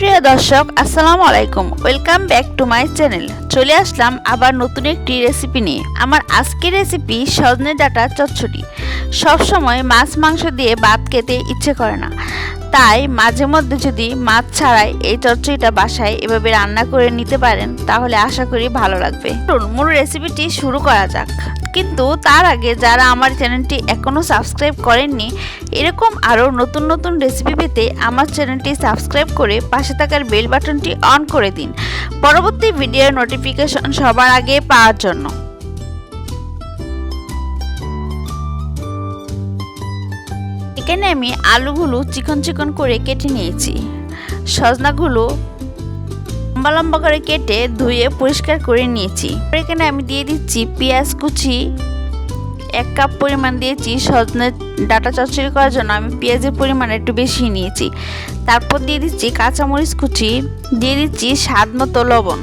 দর্শক, আসসালামু আলাইকুম। Welcome back to my channel চলে আসলাম আবার নতুন একটি রেসিপি নিয়ে। আমার আজকের রেসিপি সজনে ডাটা চচ্চড়ি। সবসময় মাছ মাংস দিয়ে ভাত খেতে ইচ্ছে করে না। তাই মাঝে মধ্যে যদি মাছ ছাড়াই এই চচ্চড়িটা বাসায় এভাবে রান্না করে নিতে পারেন, তাহলে আশা করি ভালো লাগবে। মূল রেসিপিটি শুরু করা যাক। কিন্তু তার আগে যারা আমার চ্যানেলটি এখনও সাবস্ক্রাইব করেননি, এরকম আরও নতুন নতুন রেসিপি পেতে আমার চ্যানেলটি সাবস্ক্রাইব করে পাশে থাকার বেল বাটনটি অন করে দিন। পরবর্তী ভিডিওর নোটিফিকেশন সবার আগে পাওয়ার জন্য। এখানে আমি আলুগুলো চিকন চিকন করে কেটে নিয়েছি। সজনাগুলো লম্বা লম্বা করে কেটে ধুয়ে পরিষ্কার করে নিয়েছি। এখানে আমি দিয়ে দিচ্ছি পেঁয়াজ কুচি, এক কাপ পরিমাণ দিয়েছি সজনে ডাটা চচ্চড়ি করার জন্য। আমি পেঁয়াজের পরিমাণ একটু বেশি নিয়েছি। তারপর দিয়ে দিচ্ছি কাঁচামরিচ কুচি, দিয়ে দিচ্ছি স্বাদ মতো লবণ।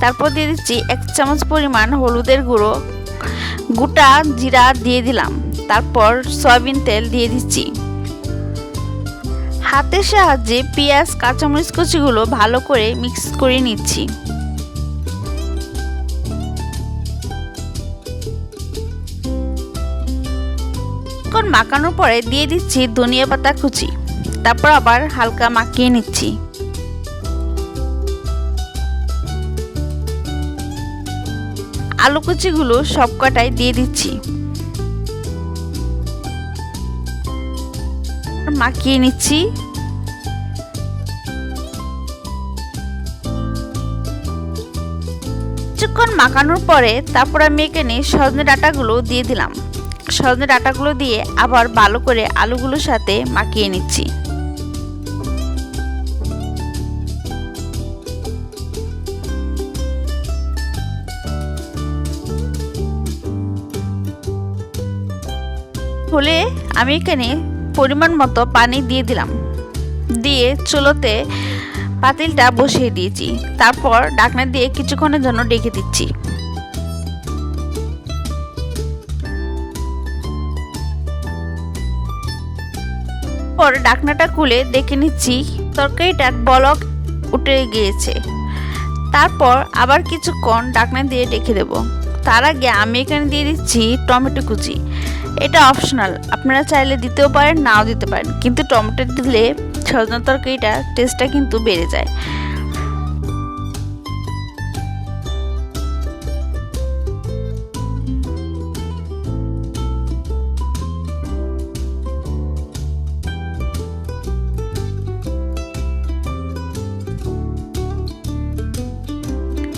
তারপর দিয়ে দিচ্ছি এক চামচ পরিমাণ হলুদের গুঁড়ো। গোটা জিরা দিয়ে দিলাম। তারপর সয়াবিন তেল দিয়ে দিচ্ছি। হাতের সাহায্যে পেঁয়াজ, কাঁচামরিচ কুচিগুলো ভালো করে মিক্স করে নিচ্ছি। এখন মাখানোর পরে দিয়ে দিচ্ছি ধনিয়া পাতা কুচি। তারপর আবার হালকা মাখিয়ে নিচ্ছি। আলু কুচিগুলো সব কটাই দিয়ে দিচ্ছি। মাখিয়ে নিচ্ছি। কিছুক্ষণ মাখানোর পরে তারপর আমি এখানে সজনে ডাটাগুলো দিয়ে দিলাম। সজনে ডাটাগুলো দিয়ে আবার ভালো করে আলুগুলোর সাথে মাখিয়ে নিচ্ছি। হলে আমি এখানে পরিমাণ মতো পানি দিয়ে দিলাম। দিয়ে চুলোতে পাতিলটা বসিয়ে দিয়েছি। তারপর ডাকনা দিয়ে কিছুক্ষণের জন্য ডেকে দিচ্ছি। পর ডাকনাটা খুলে দেখে নিচ্ছি তরকারিটার বলক উঠে গিয়েছে। তারপর আবার কিছুক্ষণ ডাকনা দিয়ে ডেকে দেব। তার আগে আমি এখানে দিয়ে দিচ্ছি টমেটো কুচি। এটা অপশনাল আপনারা চাইলে দিতেও পারেন, নাও দিতে পারেন। কিন্তু টমেটো দিলে সজনা তরকারিটা টেস্টটা কিন্তু বেড়ে যায়।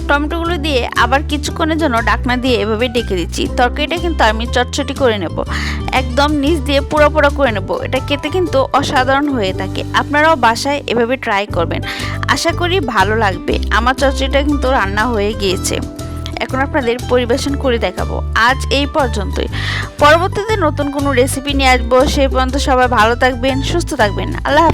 টমেটোগুলো দিয়ে আবার কিছুক্ষণের জন্য ডাকনা দিয়ে এভাবে ডেকে দিচ্ছি। তরকারিটা কিন্তু আমি চটচটি করে নেব। একদম নিচ দিয়ে পুরো পুরো করে নেব। এটা খেতে কিন্তু অসাধারণ হয়ে থাকে। আপনারাও বাসায় এভাবে ট্রাই করবেন। আশা করি ভালো লাগবে। আমার চচ্চড়িটা কিন্তু রান্না হয়ে গিয়েছে। এখন আপনাদের পরিবেশন করে দেখাবো। আজ এই পর্যন্তই। পরবর্তীতে নতুন কোনো রেসিপি নিয়ে আসব। সেই পর্যন্ত সবাই ভালো থাকবেন, সুস্থ থাকবেন। আল্লাহ।